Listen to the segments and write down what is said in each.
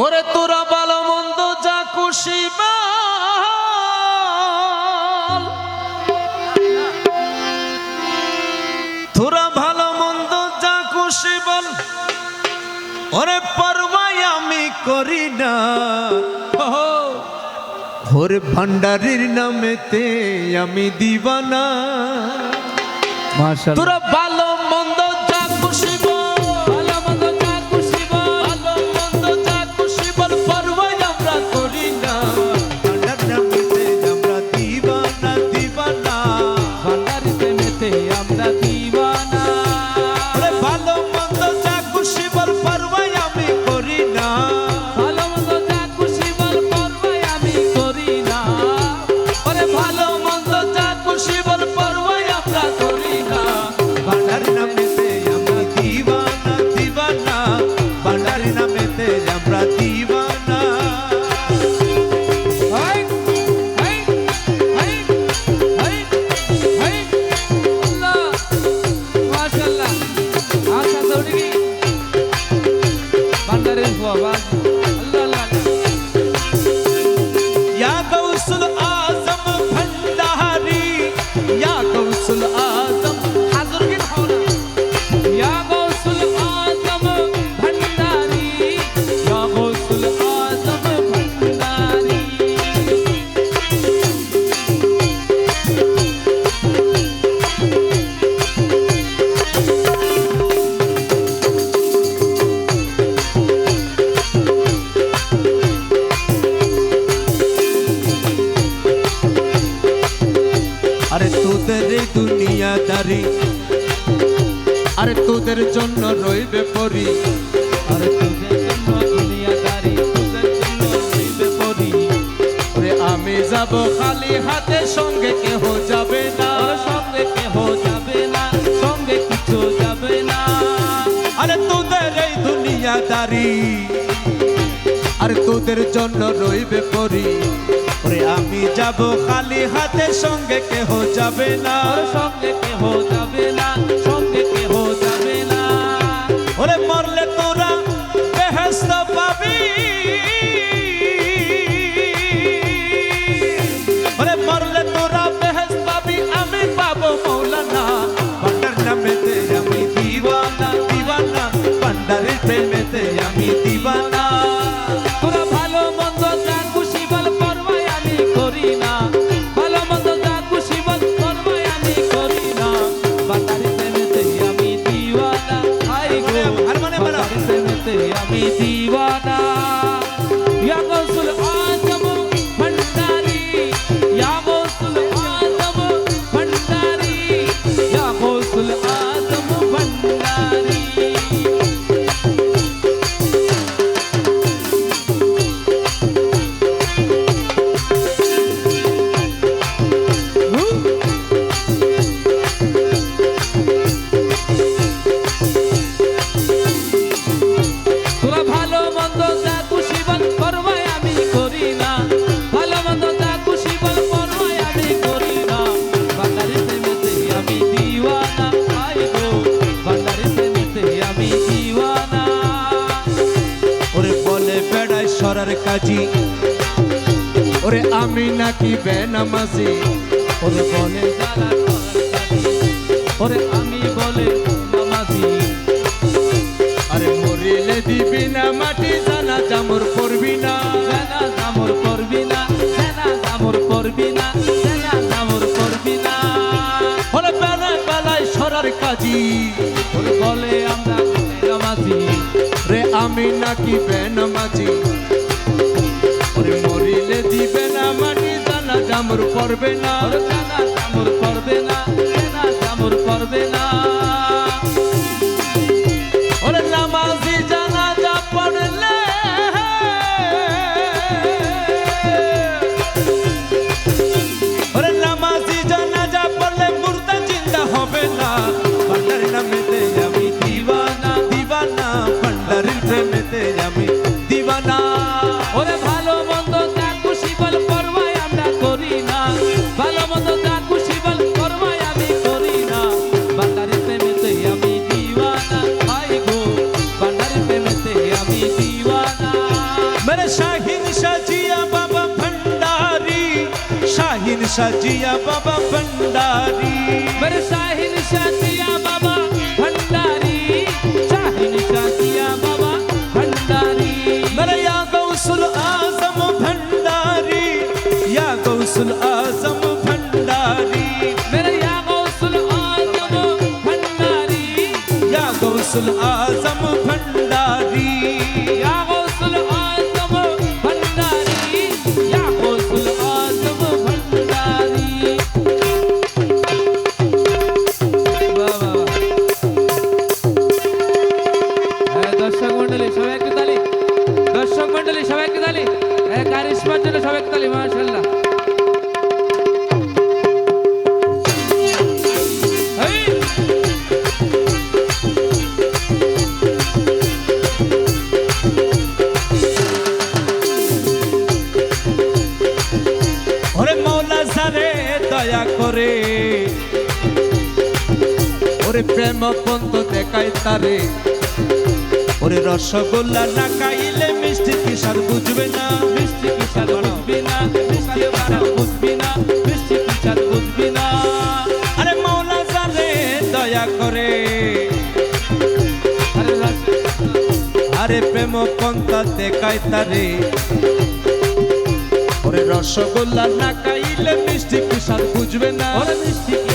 ওরে তোরা ভালো মন্দ যা খুশি তোরা ভালো মন্দ যা খুশি বল। ওরে পরমাই আমি করি না। ওরে ভান্ডারির নামেতে আমি দিবানা। তোরা আরে তোদের এই দুনিয়াদারি। আরে তোদের জন্য রইবে পরি। আরে তোদের জন্য রইবে পরি। আমি যাব খালি হাতে, সঙ্গে কেহ যাবে না, সঙ্গে কেহ যাবে না, সঙ্গে কিছু যাবে না। আরে তোদের এই দুনিয়াদারি, আরে তোদের জন্য রইবে পরি। আমি যাব খালি হাতে সঙ্গে কেহ যাবে না। সঙ্গে কাজী। ওরে আমি নাকি বেনামাজি? ওরে বলে যারা ওরে আমি বলে নামাজি আরে মরিলে দিবি না মাটি, জানা জামর করবি না। জানা জামর করবি না, জানা জামর করবি না, জানা জামর করবি না। ওরে বেলায় বেলায় সরার কাজী। ওরে বলে আমরা নামাজি রে আমি নাকি বেনামাজি? আমর করবে না। আমর করবে না। शाजिया बाबा भंडारी शाहीन शाजिया बाबा भंडारी. मेरे शाहीन शातिया बाबा भंडारी शाहीन शातिया बाबा भंडारी. मेरे या गौसुल आजम भंडारी या गौसुल आजम भंडारी. मेरे या गौसुल आजम भंडारी. या गौसुल आजम भंडारी. या সারে দয়া করে। ওরে প্রেম পন্ত দেখায় তারে। ওরে রসগোল্লা না খাইলে মিষ্টি কিসার বুঝবে না, মিষ্টি কি স্বাদ বুঝবি না, মিষ্টি কি স্বাদ বুঝবি না, মিষ্টি কি স্বাদ বুঝবি না। আরে মৌলা সারে দয়া করে। আরে প্রেম পন্থা দেখায় তারে। ওরে রসগোল্লা না খাইলে মিষ্টি কিসার বুঝবে না। ওরে মিষ্টি কি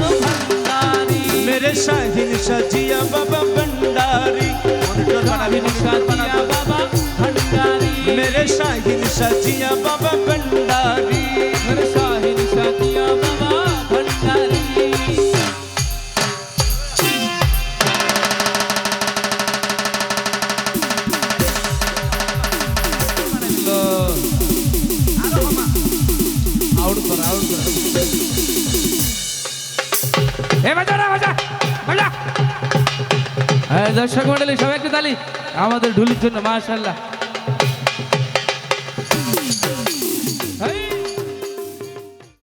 भंडारी मेरे शाहीन बाबा भंडारी। बाबा भंडारी। मेरे शाहीन सजिया बाबा भंडारी। দর্শক মন্ডলী সবাই একটু তালি। আমাদের ঢুলির জন্য মাশাল্লাহ